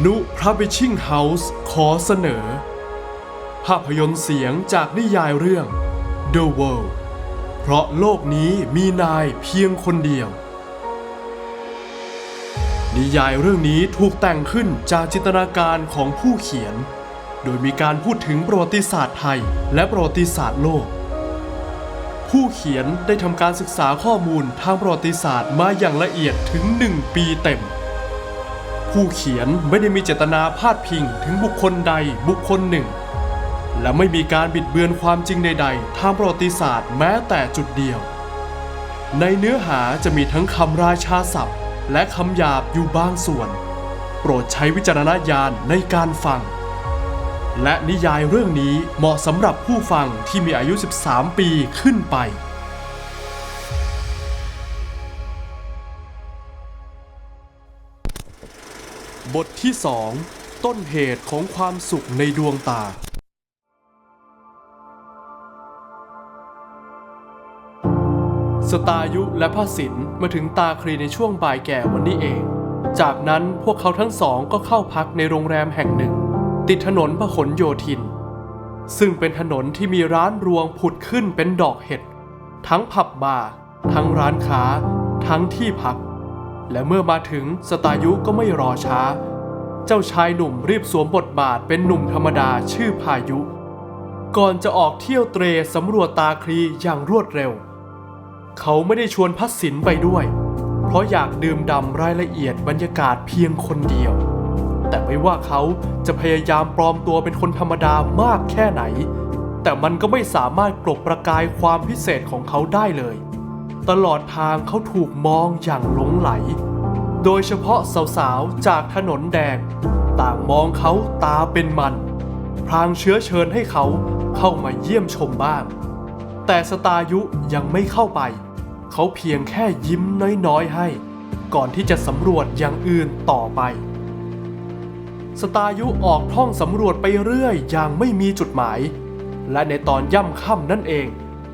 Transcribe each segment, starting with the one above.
นุพระบิชิงเฮาส์ขอเสนอ ภาพยนตร์เสียงจากนิยายเรื่อง The World เพราะโลกนี้มีนายเพียงคนเดียว นิยายเรื่องนี้ถูกแต่งขึ้นจากจินตนาการของผู้เขียน โดยมีการพูดถึงประวัติศาสตร์ไทยและประวัติศาสตร์โลก ผู้เขียนได้ทำการศึกษาข้อมูลทางประวัติศาสตร์มาอย่างละเอียดถึง 1 ปีเต็ม ผู้เขียนไม่ได้มีเจตนาพาดพิงถึงบุคคลใดบุคคลหนึ่ง และไม่มีการบิดเบือนความจริงใดๆ ทางประวัติศาสตร์แม้แต่จุดเดียว ในเนื้อหาจะมีทั้งคำราชาศัพท์ และคำหยาบอยู่บางส่วน โปรดใช้วิจารณญาณในการฟัง และนิยายเรื่องนี้เหมาะสำหรับผู้ฟังที่มีอายุ 13 ปีขึ้นไป บทที่2ต้นเหตุของความสุขในดวงตา สตายุและพระสินมาถึงตาคลีในช่วงบ่ายแก่วันนี้เอง จากนั้นพวกเขาทั้งสองก็เข้าพักในโรงแรมแห่งหนึ่ง ติดถนนพหลโยธิน ซึ่งเป็นถนนที่มีร้านรวงผุดขึ้นเป็นดอกเห็ด ทั้งผับบาร์ทั้งร้านค้า ทั้งที่พัก และเมื่อมาถึงสตายุก็ไม่รอช้า เจ้าชายหนุ่มรีบสวมบทบาทเป็นหนุ่มธรรมดาชื่อพายุ ก่อนจะออกเที่ยวเตรสำรวจตาคลีอย่างรวดเร็ว เขาไม่ได้ชวนพัสสินไปด้วย เพราะอยากดื่มด่ำรายละเอียดบรรยากาศเพียงคนเดียว แต่ไม่ว่าเขาจะพยายามปลอมตัวเป็นคนธรรมดามากแค่ไหน แต่มันก็ไม่สามารถกลบประกายความพิเศษของเขาได้เลย ตลอดทางเขาถูกมองอย่างหลงไหล โดยเฉพาะสาวๆ จากถนนแดง ต่างมองเขาตาเป็นมัน พรางเชื้อเชิญให้เขาเข้ามาเยี่ยมชมบ้าง แต่สตายุยังไม่เข้าไป เขาเพียงแค่ยิ้มน้อยๆให้ ก่อนที่จะสำรวจอย่างอื่นต่อไป สตายุออกท่องสำรวจไปเรื่อยอย่างไม่มีจุดหมาย และในตอนย่ำค่ำนั่นเอง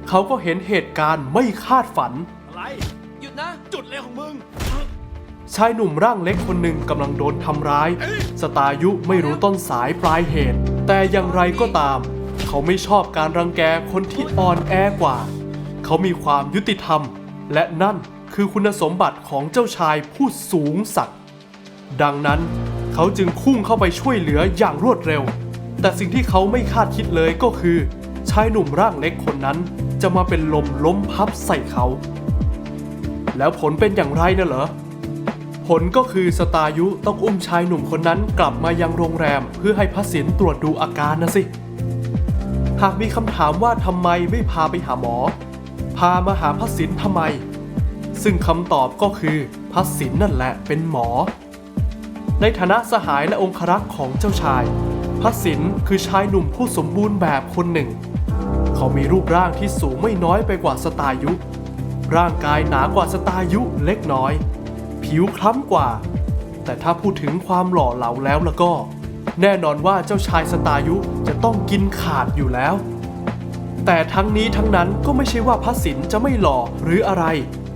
เขาก็เห็นเหตุการณ์ไม่คาดฝัน อะไร หยุดนะ จุดเลยของมึง ชายหนุ่มร่างเล็กคนหนึ่งกำลังโดนทำร้าย สตายุไม่รู้ต้นสายปลายเหตุ แต่อย่างไรก็ตาม เขาไม่ชอบการรังแกคนที่อ่อนแอกว่า เขามีความยุติธรรม และนั่นคือคุณสมบัติของเจ้าชายผู้สูงสักดิ์ดังนั้นเขาจึงพุ่งเข้าไปช่วยเหลืออย่างรวดเร็ว แต่สิ่งที่เขาไม่คาดคิดเลยก็คือชายหนุ่มร่างเล็กคนนั้น จะมาเป็นลมล้มพับใส่เขา แล้วผลเป็นอย่างไรน่ะเหรอ ผลก็คือสตายุต้องอุ้มชายหนุ่มคนนั้นกลับมายังโรงแรม เพื่อให้พระศิลตรวจดูอาการนะสิ หากมีคำถามว่าทำไมไม่พาไปหาหมอ พามาหาพระศิลทำไม ซึ่งคำตอบก็คือพระศิลนั่นแหละเป็นหมอ ในฐานะสหายและองครักษ์ของเจ้าชายพระศิลคือชายหนุ่มผู้สมบูรณ์แบบคนหนึ่ง เขามีรูปร่างที่สูงไม่น้อยไปกว่าสตายุ ร่างกายหนากว่าสตายุเล็กน้อย ผิวคล้ำกว่า แต่ถ้าพูดถึงความหล่อเหลาแล้วแล้วก็ แน่นอนว่าเจ้าชายสตายุจะต้องกินขาดอยู่แล้ว แต่ทั้งนี้ทั้งนั้นก็ไม่ใช่ว่าพระศิลจะไม่หล่อหรืออะไร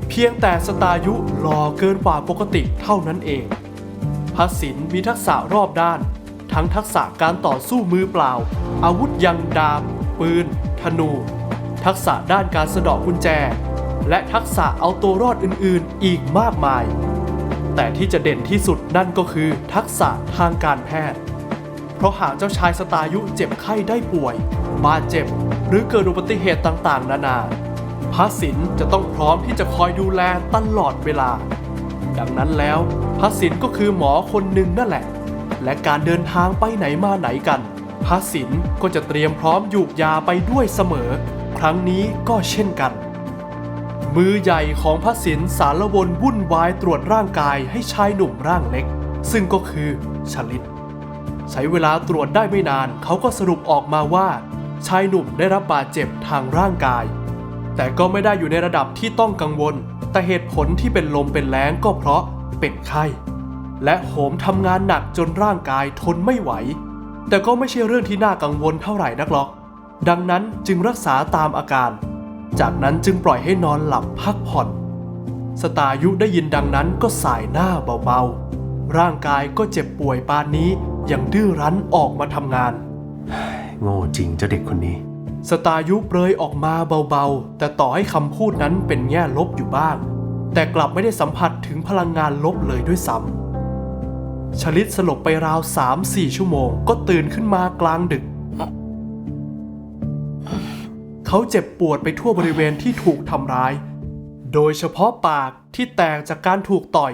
เพียงแต่สตายุหล่อเกินกว่าปกติเท่านั้นเองพระศิลมีทักษะรอบด้าน ทั้งทักษะการต่อสู้มือเปล่า อาวุธยังดาบ ปืน ธนู ทักษะด้านการสะดอกกุญแจ และทักษะเอาตัวรอดอื่นๆ อีกมากมาย แต่ที่จะเด่นที่สุดนั่นก็คือทักษะทางการแพทย์ เพราะหากเจ้าชายสตายุเจ็บไข้ได้ป่วย บาดเจ็บ หรือเกิดอุบัติเหตุต่างๆ นานาพระศิลจะต้องพร้อมที่จะคอยดูแลตลอดเวลา ดังนั้นแล้วพระศิลก็คือหมอคนหนึ่งนั่นแหละ และการเดินทางไปไหนมาไหนกัน ระศิลก็จะเตรียมพร้อมหยูกยาไปด้วยเสมอ ครั้งนี้ก็เช่นกัน มือใหญ่ของพระศิลสารวนวุ่นวายตรวจร่างกายให้ชายหนุ่มร่างเล็ก ซึ่งก็คือชลิต ใช้เวลาตรวจได้ไม่นานเขาก็สรุปออกมาว่า ชายหนุ่มได้รับบาดเจ็บทางร่างกาย แต่ก็ไม่ได้อยู่ในระดับที่ต้องกังวล แต่เหตุผลที่เป็นลมเป็นแล้งก็เพราะเป็นไข้และโหมทำงานหนักจนร่างกายทนไม่ไหว แต่ก็ไม่ใช่เรื่องที่น่ากังวลเท่าไหร่นักหรอก ดังนั้นจึงรักษาตามอาการ จากนั้นจึงปล่อยให้นอนหลับพักผ่อน สตายุได้ยินดังนั้นก็สายหน้าเบาๆ ร่างกายก็เจ็บป่วยปานนี้ยังดื้อรั้นออกมาทำงาน โง่จริงเจ้าเด็กคนนี้ สตายุเปรยออกมาเบาๆ แต่ต่อให้คำพูดนั้นเป็นแง่ลบอยู่บ้าง แต่กลับไม่ได้สัมผัสถึงพลังงานลบเลยด้วยซ้ำ ชลิตสลบไปราว3-4ชั่วโมง ก็ตื่นขึ้นมากลางดึก เขาเจ็บปวดไปทั่วบริเวณที่ถูกทำร้าย โดยเฉพาะปากที่แตกจากการถูกต่อย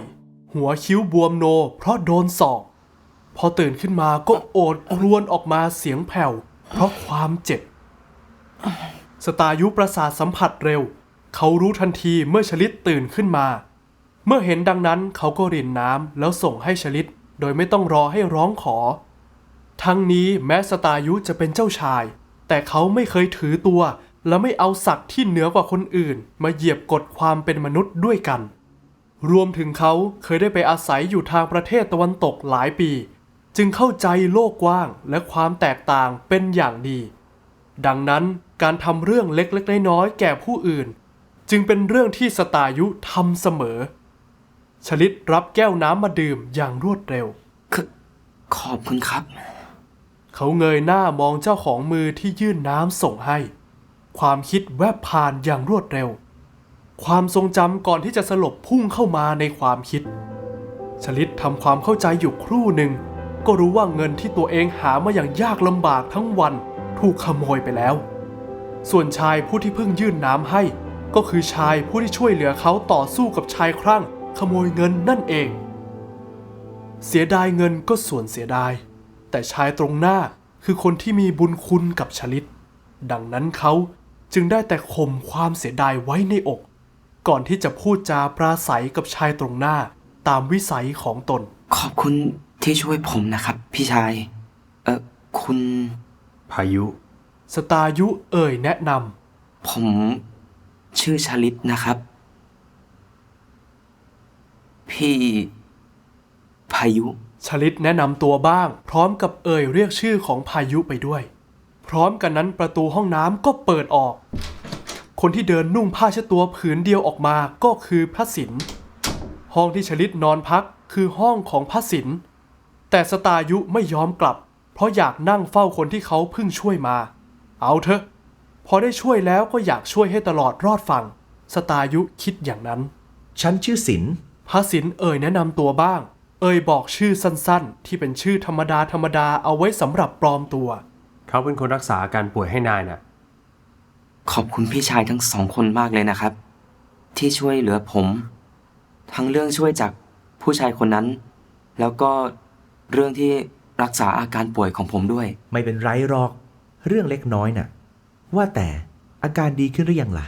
หัวคิ้วบวมโนเพราะโดนศอก พอตื่นขึ้นมาก็โอดครวญออกมาเสียงแผ่ว เพราะความเจ็บ สตายุประสาทสัมผัสเร็ว เขารู้ทันทีเมื่อชลิตตื่นขึ้นมา เมื่อเห็นดังนั้นเขาก็รินน้ำแล้วส่งให้ชลิต โดยไม่ต้องรอให้ร้องขอ ทั้งนี้แม้สตายุจะเป็นเจ้าชาย แต่เขาไม่เคยถือตัว และไม่เอาศักดิ์ที่เหนือกว่าคนอื่น มาเหยียบกฎความเป็นมนุษย์ด้วยกัน รวมถึงเขาเคยได้ไปอาศัยอยู่ทางประเทศตะวันตกหลายปี จึงเข้าใจโลกกว้างและความแตกต่างเป็นอย่างดี ดังนั้นการทำเรื่องเล็กๆน้อยๆแก่ผู้อื่น จึงเป็นเรื่องที่สตายุทำเสมอ ชลิตรับแก้วน้ำมาดื่มอย่างรวดเร็ว ขขอบคุณครับ เขาเงยหน้ามองเจ้าของมือที่ยื่นน้ำส่งให้ ความคิดแวบผ่านอย่างรวดเร็ว ความทรงจำก่อนที่จะสลบพุ่งเข้ามาในความคิด ชลิตทำความเข้าใจอยู่ครู่หนึ่ง ก็รู้ว่าเงินที่ตัวเองหามาอย่างยากลำบากทั้งวันถูกขโมยไปแล้ว ส่วนชายผู้ที่เพิ่งยื่นน้ำให้ ก็คือชายผู้ที่ช่วยเหลือเขาต่อสู้กับชายครั่ง ขโมยเงินนั่นเอง เสียดายเงินก็ส่วนเสียดาย แต่ชายตรงหน้าคือคนที่มีบุญคุณกับชลิต ดังนั้นเขาจึงได้แต่ข่มความเสียดายไว้ในอก ก่อนที่จะพูดจาปราศัยกับชายตรงหน้าตามวิสัยของตน ขอบคุณที่ช่วยผมนะครับ พี่ชาย เออคุณ พายุ สตายุเอ่ยแนะนผมชื่อชลิตนะครับ พี่พายุำชลิตแนะนำตัวบ้าง พร้อมกับเอ่ยเรียกชื่อของพายุไปด้วย พร้อมกันนั้นประตูห้องน้ำก็เปิดออก คนที่เดินนุ่งผ้าเช็ดตัวผืนเดียวออกมาก็คือพระสินห้องที่ชลิตนอนพักคือห้องของพระสินแต่สตายุไม่ยอมกลับ เพราะอยากนั่งเฝ้าคนที่เขาเพิ่งช่วยมา เอาเถอะ พอได้ช่วยแล้วก็อยากช่วยให้ตลอดรอดฝั่งสตายุคิดอย่างนั้น ฉันชื่อศิลป์ พระสินเอ่ยแนะนำตัวบ้าง เอ่ยบอกชื่อสั้นๆ ที่เป็นชื่อธรรมดาธรรมดาเอาไว้สำหรับปลอมตัว เขาเป็นคนรักษาอาการป่วยให้นายน่ะ ขอบคุณพี่ชายทั้งสองคนมากเลยนะครับ ที่ช่วยเหลือผม ทั้งเรื่องช่วยจากผู้ชายคนนั้น แล้วก็เรื่องที่รักษาอาการป่วยของผมด้วย ไม่เป็นไรหรอก เรื่องเล็กน้อยน่ะ ว่าแต่อาการดีขึ้นหรือยังล่ะ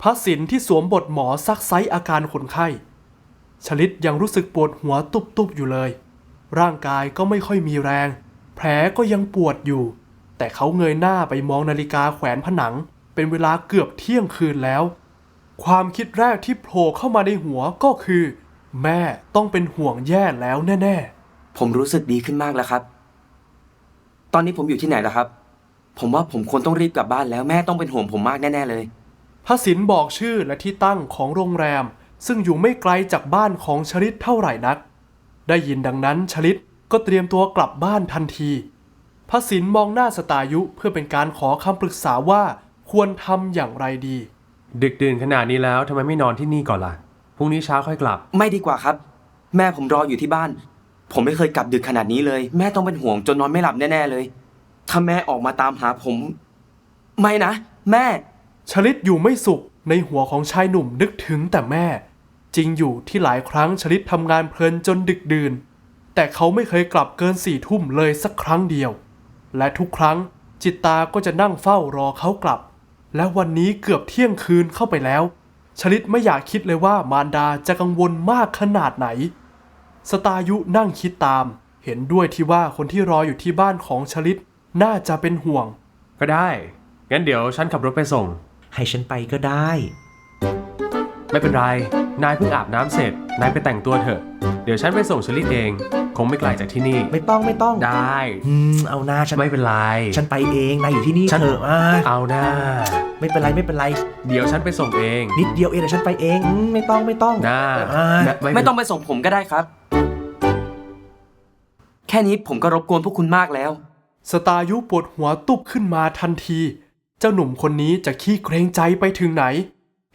พระสินที่สวมบทหมอซักไซอาการคนไข้ ชลิตยังรู้สึกปวดหัวตุบๆอยู่เลย ร่างกายก็ไม่ค่อยมีแรง แผลก็ยังปวดอยู่ แต่เขาเงยหน้าไปมองนาฬิกาแขวนผนัง เป็นเวลาเกือบเที่ยงคืนแล้ว ความคิดแรกที่โผล่เข้ามาในหัวก็คือ แม่ต้องเป็นห่วงแย่แล้วแน่ๆผมรู้สึกดีขึ้นมากแล้วครับ ตอนนี้ผมอยู่ที่ไหนล่ะครับ ผมว่าผมควรต้องรีบกลับบ้านแล้วแม่ต้องเป็นห่วงผมมากแน่ ๆเลยพระสินบอกชื่อและที่ตั้งของโรงแรม ซึ่งอยู่ไม่ไกลจากบ้านของชลิตเท่าไหร่นัก ได้ยินดังนั้นชลิตก็เตรียมตัวกลับบ้านทันทีพระสินมองหน้าสตายุเพื่อเป็นการขอคำปรึกษาว่าควรทำอย่างไรดี ดึกดื่นขนาดนี้แล้วทำไมไม่นอนที่นี่ก่อนล่ะพรุ่งนี้เช้าค่อยกลับ ไม่ดีกว่าครับ แม่ผมรออยู่ที่บ้าน ผมไม่เคยกลับดึกขนาดนี้เลย แม่ต้องเป็นห่วงจนนอนไม่หลับแน่ ๆ เลย ถ้าแม่ออกมาตามหาผม ไม่นะ แม่ ชลิตอยู่ไม่สุขในหัวของชายหนุ่มนึกถึงแต่แม่ จริงอยู่ที่หลายครั้งชลิตทำงานเพลินจนดึกดื่น แต่เขาไม่เคยกลับเกินสี่ทุ่มเลยสักครั้งเดียว และทุกครั้งจิตตาก็จะนั่งเฝ้ารอเขากลับ และวันนี้เกือบเที่ยงคืนเข้าไปแล้ว ชลิตไม่อยากคิดเลยว่ามารดาจะกังวลมากขนาดไหน สตายุนั่งคิดตาม เห็นด้วยที่ว่าคนที่รออยู่ที่บ้านของชลิตน่าจะเป็นห่วง ก็ได้ งั้นเดี๋ยวฉันขับรถไปส่ง ให้ฉันไปก็ได้ ไม่เป็นไร นายเพิ่งอาบน้ำเสร็จ นายไปแต่งตัวเถอะ เดี๋ยวฉันไปส่งเชลิตเอง คงไม่ไกลจากที่นี่ ไม่ต้องไม่ต้องได้อืมเอาหน้าฉันไม่เป็นไร ฉันไปเองนายอยู่ที่นี่ฉันเถอะอ่าเอาหน้า ไม่เป็นไรไม่เป็นไร เดี๋ยวฉันไปส่งเอง นิดเดียวเองเดี๋ยวฉันไปเองอืมไม่ต้องไม่ต้องหน้าอ่านะไม่ต้องไปส่งผมก็ได้ครับค่นี้ผมก็รบกวนพวกคุณมากแล้ว สตายุปวดหัวตุบขึ้นมาทันที เจ้าหนุ่มคนนี้จะขี้เกรงใจไปถึงไหน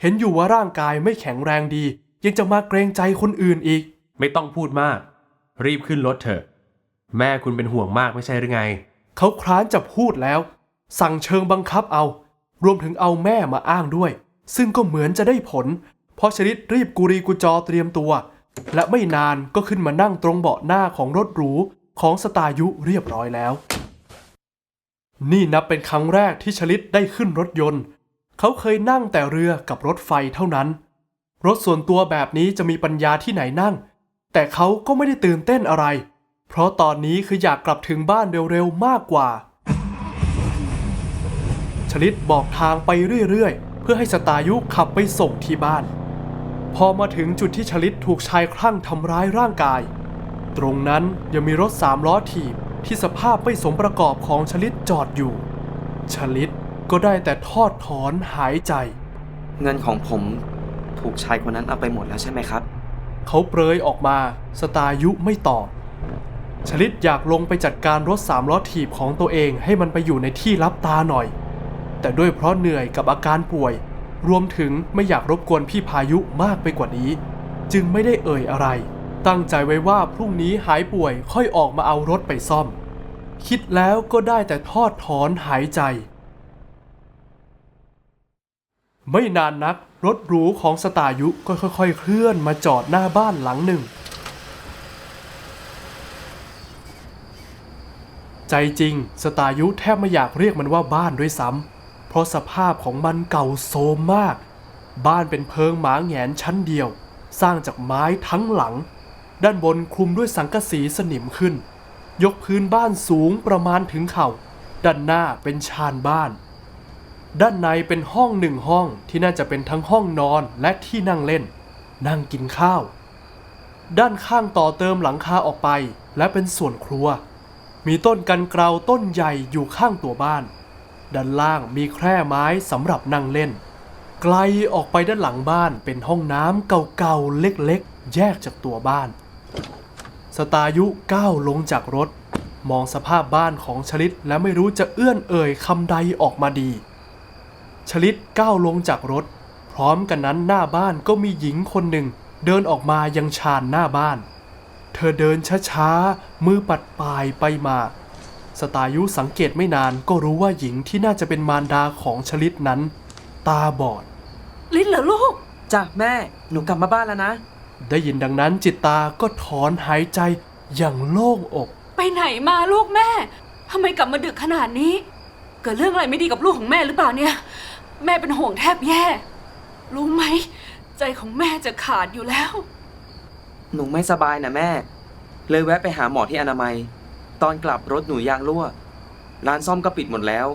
เห็นอยู่ว่าร่างกายไม่แข็งแรงดี ยังจะมาเกรงใจคนอื่นอีก ไม่ต้องพูดมาก รีบขึ้นรถเถอะ แม่คุณเป็นห่วงมากไม่ใช่หรือไง เขาคร้านจะพูดแล้ว สั่งเชิงบังคับเอา รวมถึงเอาแม่มาอ้างด้วย ซึ่งก็เหมือนจะได้ผล เพราะชลิดรีบกุรีกุจอเตรียมตัว และไม่นานก็ขึ้นมานั่งตรงเบาะหน้าของรถหรูของสตายุเรียบร้อยแล้ว นี่นับเป็นครั้งแรกที่ชลิดได้ขึ้นรถยนต์ เขาเคยนั่งแต่เรือกับรถไฟเท่านั้น รถส่วนตัวแบบนี้จะมีปัญญาที่ไหนนั่ง แต่เขาก็ไม่ได้ตื่นเต้นอะไร เพราะตอนนี้คืออยากกลับถึงบ้านเร็วๆมากกว่า ชลิดบอกทางไปเรื่อยๆ เพื่อให้สตายุขับไปส่งที่บ้าน พอมาถึงจุดที่ชลิดถูกชายคลั่งทำร้ายร่างกาย ตรงนั้นยังมีรถสามล้อถีบที่สภาพไม่สมประกอบของชลิดจอดอยู่ ชลิด ก็ได้แต่ทอดถอนหายใจ เงินของผมถูกชายคนนั้นเอาไปหมดแล้วใช่ไหมครับ เขาเปรยออกมา สตายุไม่ตอบ ชลิดอยากลงไปจัดการรถสามล้อถีบของตัวเองให้มันไปอยู่ในที่ลับตาหน่อย แต่ด้วยเพราะเหนื่อยกับอาการป่วย รวมถึงไม่อยากรบกวนพี่พายุมากไปกว่านี้ จึงไม่ได้เอ่ยอะไร ตั้งใจไว้ว่าพรุ่งนี้หายป่วยค่อยออกมาเอารถไปซ่อม คิดแล้วก็ได้แต่ทอดถอนหายใจ ไม่นานนักรถหรูของสตายุก็ค่อยๆ เคลื่อนมาจอดหน้าบ้านหลังหนึ่ง ใจจริงสตายุแทบไม่อยากเรียกมันว่าบ้านด้วยซ้ำเพราะสภาพของมันเก่าโทรมมาก บ้านเป็นเพิงหมาแหงนชั้นเดียว สร้างจากไม้ทั้งหลัง ด้านบนคลุมด้วยสังกะสีสนิมขึ้น ยกพื้นบ้านสูงประมาณถึงเข่า ด้านหน้าเป็นชานบ้าน ด้านในเป็นห้องหนึ่งห้องที่น่าจะเป็นทั้งห้องนอนและที่นั่งเล่น นั่งกินข้าว ด้านข้างต่อเติมหลังคาออกไป และเป็นส่วนครัว มีต้นกันเกลาต้นใหญ่อยู่ข้างตัวบ้าน ด้านล่างมีแคร่ไม้สำหรับนั่งเล่น ไกลออกไปด้านหลังบ้านเป็นห้องน้ำเก่าๆเล็กๆ แยกจากตัวบ้าน สตายุก้าวลงจากรถ มองสภาพบ้านของชลิดและไม่รู้จะเอื้อนเอ่ยคำใดออกมาดี ชลิดก้าวลงจากรถ พร้อมกันนั้นหน้าบ้านก็มีหญิงคนหนึ่ง เดินออกมายังชานหน้าบ้าน เธอเดินช้าๆ มือปัดปลายไปมา สตายุสังเกตไม่นานก็รู้ว่าหญิงที่น่าจะเป็นมารดาของชลิดนั้น ตาบอด ลิ้นเหรอลูก จ้ะแม่ หนูกลับมาบ้านแล้วนะ ได้ยินดังนั้นจิตตาก็ถอนหายใจอย่างโล่งอก ไปไหนมาลูกแม่ ทำไมกลับมาดึกขนาดนี้ เกิดเรื่องอะไรไม่ดีกับลูกของแม่หรือเปล่าเนี่ย แม่เป็นห่วงแทบแย่ รู้ไหม ใจของแม่จะขาดอยู่แล้ว หนูไม่สบายนะแม่ เลยแวะไปหาหมอที่อนามัย ตอนกลับรถหนูยางรั่ว ร้านซ่อมก็ปิดหมดแล้ว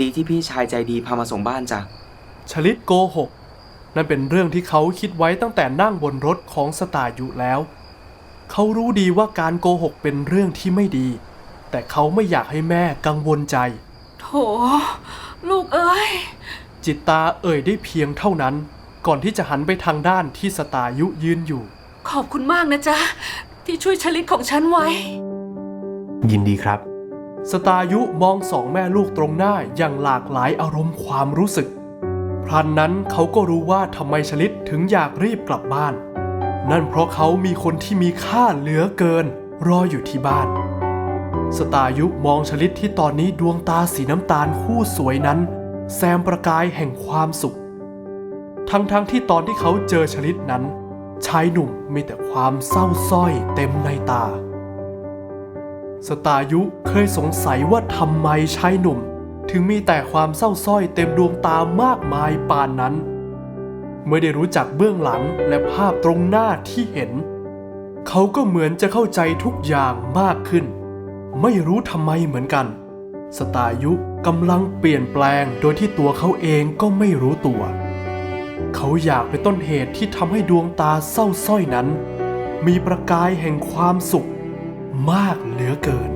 ดีที่พี่ชายใจดีพามาส่งบ้านจ้ะ ชลิดโกหก นั่นเป็นเรื่องที่เขาคิดไว้ตั้งแต่นั่งบนรถของสตายุแล้ว เขารู้ดีว่าการโกหกเป็นเรื่องที่ไม่ดี แต่เขาไม่อยากให้แม่กังวลใจ โถ ลูกเอ้ย จิตตาเอ่ยได้เพียงเท่านั้น ก่อนที่จะหันไปทางด้านที่สตายุยืนอยู่ ขอบคุณมากนะจ๊ะ ที่ช่วยชลิดของฉันไว้ ยินดีครับ สตายุมองสองแม่ลูกตรงหน้าอย่างหลากหลายอารมณ์ความรู้สึกพรันนั้นเขาก็รู้ว่าทำไมชลิดถึงอยากรีบกลับบ้าน นั่นเพราะเขามีคนที่มีค่าเหลือเกิน รออยู่ที่บ้าน สตายุมองชลิดที่ตอนนี้ดวงตาสีน้ำตาลคู่สวยนั้น แซมประกายแห่งความสุข ทั้งๆทที่ตอนที่เขาเจอชลิดนั้น ชายหนุ่มมีแต่ความเศร้าส้อยเต็มในตา สตายุเคยสงสัยว่าทำไมชายหนุ่ม ถึงมีแต่ความเศร้าส้อยเต็มดวงตามากมายปานนั้นเมื่อได้รู้จักเบื้องหลังและภาพตรงหน้าที่เห็น เขาก็เหมือนจะเข้าใจทุกอย่างมากขึ้น ไม่รู้ทำไมเหมือนกัน สตายุ กำลังเปลี่ยนแปลงโดยที่ตัวเขาเองก็ไม่รู้ตัว เขาอยากเป็นต้นเหตุที่ทำให้ดวงตาเศร้าส้อยนั้น มีประกายแห่งความสุขมากเหลือเกิน